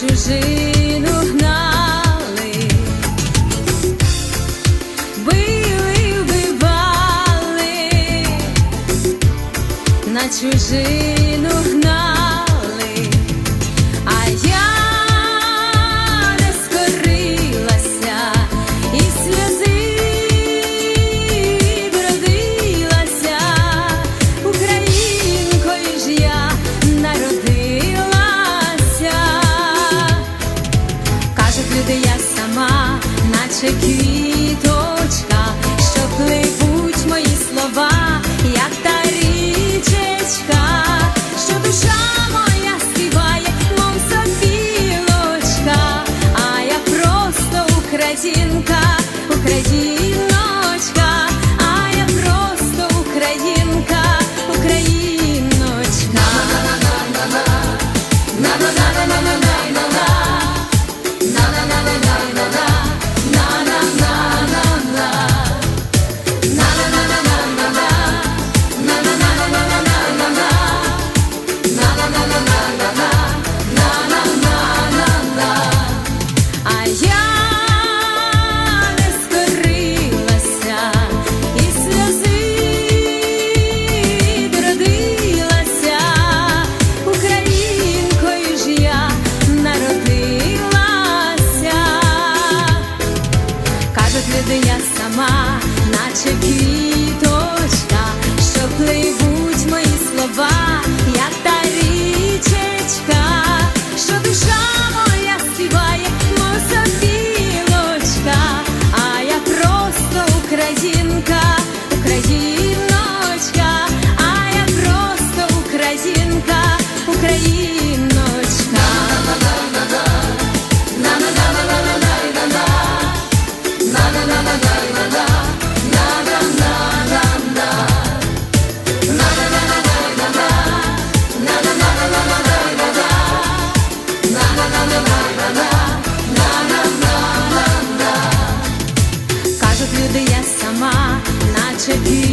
чужину гнали, били, вбивали, на чужину. наче квіточка, що пливуть мої слова, як та що душа моя співає, мов сопілочка, а я просто українка. seguir.